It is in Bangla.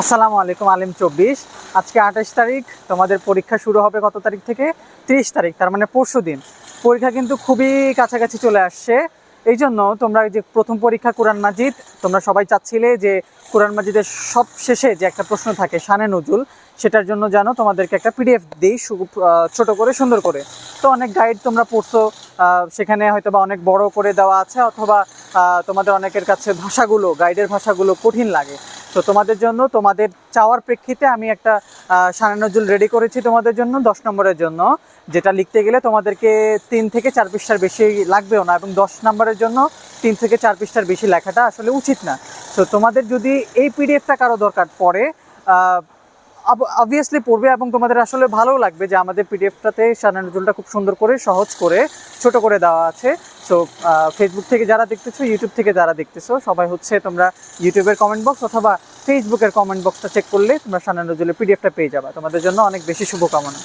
আসসালামু আলাইকুম, আলিম চব্বিশ। আজকে আঠাশ তারিখ, তোমাদের পরীক্ষা শুরু হবে কত তারিখ থেকে? তিরিশ তারিখ, তার মানে পরশু দিন। পরীক্ষা কিন্তু খুবই কাছাকাছি চলে আসছে। এই জন্য তোমরা যে প্রথম পরীক্ষা কোরআন মাজিদ, তোমরা সবাই চাচ্ছিলে যে কোরআন মাজিদের সব শেষে যে একটা প্রশ্ন থাকে, শানে নজুল, সেটার জন্য জানো তোমাদেরকে একটা পিডিএফ দিই ছোট করে, সুন্দর করে। তো অনেক গাইড তোমরা পড়ছো সেখানে হয়তো বা অনেক বড় করে দেওয়া আছে, অথবা তোমাদের অনেকের কাছে ভাষাগুলো গাইডের ভাষাগুলো কঠিন লাগে। তো তোমাদের জন্য, তোমাদের চাওয়ার প্রেক্ষিতে আমি একটা সানে নজুল রেডি করেছি তোমাদের জন্য, দশ নম্বরের জন্য। যেটা লিখতে গেলে তোমাদেরকে তিন থেকে চার পৃষ্ঠার বেশি লাগবেও না, এবং দশ নম্বরের জন্য তিন থেকে চার পৃষ্ঠার বেশি লেখাটা আসলে উচিত না। তো তোমাদের যদি এই পিডিএফটা কারও দরকার পড়ে অবভিয়াসলি পড়বে এবং তোমাদের আসলে ভালো লাগবে যে আমাদের পিডিএফটাতে সানা নজরুলটা খুব সুন্দর করে, সহজ করে, ছোট করে দেওয়া আছে। সো ফেসবুক থেকে যারা দেখতেছো ইউটিউব থেকে যারা দেখতেছো, সবাই হচ্ছে তোমরা ইউটিউবের কমেন্ট বক্স অথবা ফেসবুকের কমেন্ট বক্সটা চেক করলে তোমরা সানা নজরুলের পিডিএফটা পেয়ে যাবে। তোমাদের জন্য অনেক বেশি শুভকামনা।